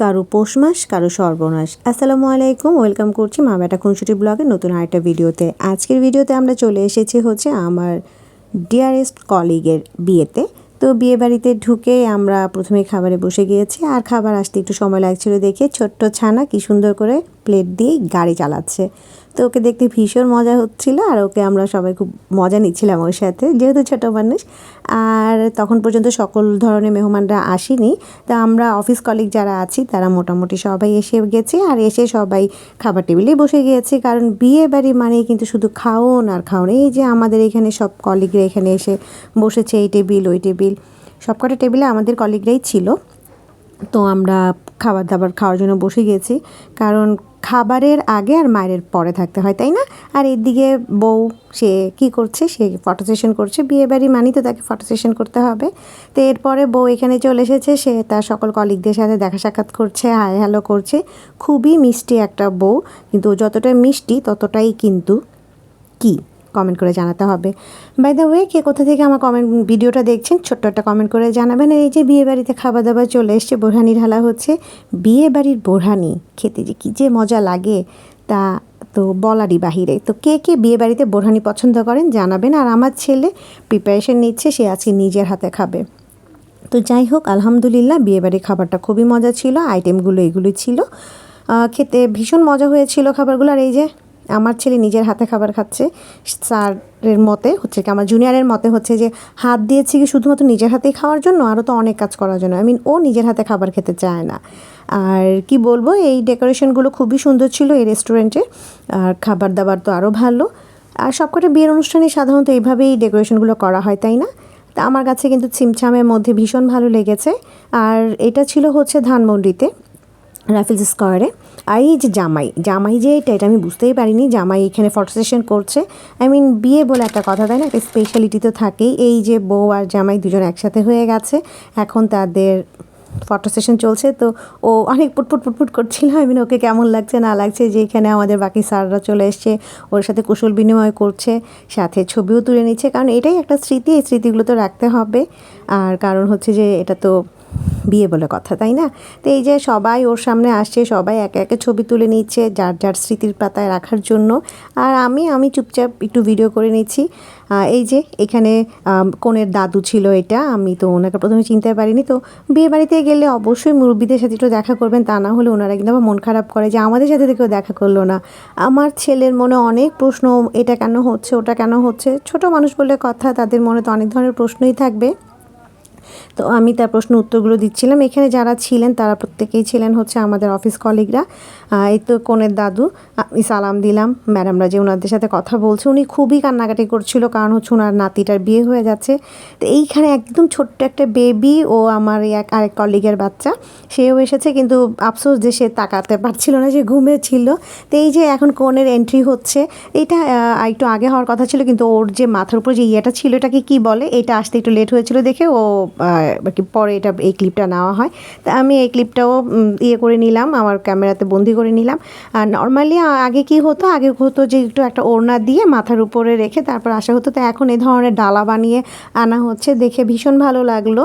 কারও পৌষ মাস, কারও সর্বনাশ। আসসালামু আলাইকুম, ওয়েলকাম করছি মা বেটা খুনসুটি ব্লগের নতুন আরেকটা ভিডিওতে। আজকের ভিডিওতে আমরা চলে এসেছি হচ্ছে আমার ডিয়ারেস্ট কলিগের বিয়েতে। তো বিয়ে বাড়িতে ঢুকে আমরা প্রথমে খাবারে বসে গিয়েছি, আর খাবার আসতে একটু সময় লাগছিল দেখে ছোট্ট ছানা কি সুন্দর করে প্লেট দিয়েই গাড়ি চালাচ্ছে। তো ওকে দেখতে ভীষণ মজা হচ্ছিল আর ওকে আমরা সবাই খুব মজা নিচ্ছিলাম ওর সাথে, যেহেতু ছোটো মানুষ। আর তখন পর্যন্ত সকল ধরনের মেহমানরা আসেনি। তা আমরা অফিস কলিগ যারা আছি, তারা মোটামুটি সবাই এসে গেছি আর এসে সবাই খাবার টেবিলে বসে গিয়েছি। কারণ বিয়ে বাড়ি মানে কিন্তু শুধু খাওন আর খাওন। এই যে আমাদের এখানে সব কলিগরা এখানে এসে বসেছে, এই টেবিল, ওই টেবিল। সবকটা টেবিলে আমাদের কলিগরাই ছিল। তো আমরা খাবার দাবার খাওয়ার জন্য বসে গেছি। কারণ খাবারের আগে আর মায়ের পরে থাকতে হয়, তাই না? আর এদিকে বউ, সে কি করছে? সে ফটো সেশন করছে, বিয়ে বাড়ি মানি তো তাকে ফটো সেশন করতে হবে। তো এরপরে বউ এখানে চলে এসেছে, সে তার সকল কলিগদের সাথে দেখা সাক্ষাৎ করছে হাই হ্যালো করছে। খুবই মিষ্টি একটা বউ, কিন্তু যতটা মিষ্টি ততটাই কিন্তু কী? কমেন্ট করে জানাতে হবে। বাই দ্য ওয়ে কে কোথা থেকে আমার কমেন্ট ভিডিওটা দেখছেন, ছোট্ট একটা কমেন্ট করে জানাবেন। এই যে বিয়ে বাড়িতে খাবার দাবার চলে এসছে বোরহানি ঢালা হচ্ছে বিয়ে বাড়ির বোরহানি। খেতে যে কী যে মজা লাগে, তা তো বলারই বাহিরে। তো কে কে বিয়ে বাড়িতে বোরহানি পছন্দ করেন জানাবেন। আর আমার ছেলে প্রিপারেশন নিচ্ছে, সে আজকে নিজের হাতে খাবে। তো যাই হোক, আলহামদুলিল্লাহ বিয়েবাড়ির খাবারটা খুবই মজা ছিল আইটেমগুলো এগুলোই ছিল। খেতে ভীষণ মজা হয়েছিল খাবারগুলো। আর এই যে আমার ছেলে নিজের হাতে খাবার খাচ্ছে, স্যারের মতে হচ্ছে কি, আমার জুনিয়রের মতে হচ্ছে যে হাত দিয়েছি কি শুধুমাত্র নিজের হাতেই খাওয়ার জন্য, আরও তো অনেক কাজ করার জন্য। আই মিন ও নিজের হাতে খাবার খেতে চায় না। আর কি বলব, এই ডেকোরেশনগুলো খুবই সুন্দর ছিল এই রেস্টুরেন্টে। আর খাবার দাবার তো আরও ভালো। আর সবকটা বিয়ের অনুষ্ঠানে সাধারণত এইভাবেই ডেকোরেশনগুলো করা হয়, তাই না? তা আমার কাছে কিন্তু ছিমছামের মধ্যে ভীষণ ভালো লেগেছে। আর এটা ছিল হচ্ছে ধানমন্ডিতে, রাফেলস স্কোয়ারে। আর এই যে জামাই জামাই যে এটা এটা আমি বুঝতেই পারিনি, জামাই এখানে ফটো সেশন করছে। আই মিন বিয়ে বলে একটা কথা, তাই না? একটা স্পেশালিটি তো থাকেই। এই যে বউ আর জামাই দুজন একসাথে হয়ে গেছে, এখন তাদের ফটো সেশন চলছে। তো ও অনেক পুটপুট পুটপুট করছিল। আই মিন ওকে কেমন লাগছে, না লাগছে? যে এখানে আমাদের বাকি স্যাররা চলে এসছে, ওর সাথে কুশল বিনিময় করছে, সাথে ছবিও তুলে নিচ্ছে। কারণ এটাই একটা স্মৃতি, এই স্মৃতিগুলো তো রাখতে হবে। আর কারণ হচ্ছে যে এটা তো বিয়ে বলে কথা, তাই না? তো এই যে সবাই ওর সামনে আসছে, সবাই একে একে ছবি তুলে নিচ্ছে যার যার স্মৃতির পাতায় রাখার জন্য। আর আমি আমি চুপচাপ একটু ভিডিও করে নিচ্ছি। এই যে এখানে কনের দাদু ছিল এটা, আমি তো ওনাকে প্রথমে চিনতে পারিনি। তো বিয়ে বাড়িতে গেলে অবশ্যই মুরব্বীদের সাথে একটু দেখা করবেন, তা না হলে ওনারা কিন্তু আবার মন খারাপ করে যে আমাদের সাথে কেউ দেখা করল না। আমার ছেলের মনে অনেক প্রশ্ন, এটা কেন হচ্ছে, ওটা কেন হচ্ছে? ছোট মানুষ বলে কথা, তাদের মনে তো অনেক ধরনের প্রশ্নই থাকবে। তো আমি তার প্রশ্ন উত্তরগুলো দিচ্ছিলাম। এখানে যারা ছিলেন, তারা প্রত্যেকেই ছিলেন হচ্ছে আমাদের অফিস কলিগরা এই তো কনের দাদু, আমি সালাম দিলাম। ম্যাডামরা যে ওনাদের সাথে কথা বলছে, উনি খুবই কান্নাকাটি করছিল, কারণ হচ্ছে ওনার নাতিটার বিয়ে হয়ে যাচ্ছে। তো এইখানে একদম ছোট্ট একটা বেবি ও আমার এক, আরেক কলিগের বাচ্চা, সেও এসেছে, কিন্তু আফসোস যে সে তাকাতে পারছিল না যে ঘুমে ছিল তো এই যে এখন কনের এন্ট্রি হচ্ছে, এটা একটু আগে হওয়ার কথা ছিল, কিন্তু ওর যে মাথার উপর যে ইয়েটা ছিল, এটাকে কি বলে? এটা আসতে একটু লেট হয়েছিল দেখে ও কি পরে এটা এই ক্লিপটা নেওয়া হয়। তা আমি এই ক্লিপটাও ইয়ে করে নিলাম, আমার ক্যামেরাতে বন্দি করে নিলাম। আর নর্মালি আগে কি হতো? আগে হতো যে একটু একটা ওড়না দিয়ে মাথার উপরে রেখে তারপর আসা হতো। তো এখন এই ধরনের ডালা বানিয়ে আনা হচ্ছে। দেখে ভীষণ ভালো লাগল।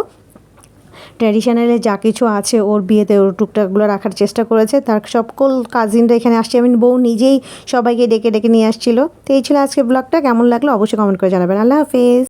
ট্র্যাডিশনালে যা কিছু আছে, ওর বিয়েতে ওর টুকটাকগুলো রাখার চেষ্টা করেছে। তার সকল কাজিনরা এখানে আসছে। আমি বউ নিজেই সবাইকে ডেকে ডেকে নিয়ে আসছিল। তো এই ছিল আজকে ব্লগটা কেমন লাগল? অবশ্যই কমেন্ট করে জানাবেন। আল্লাহ হাফেজ।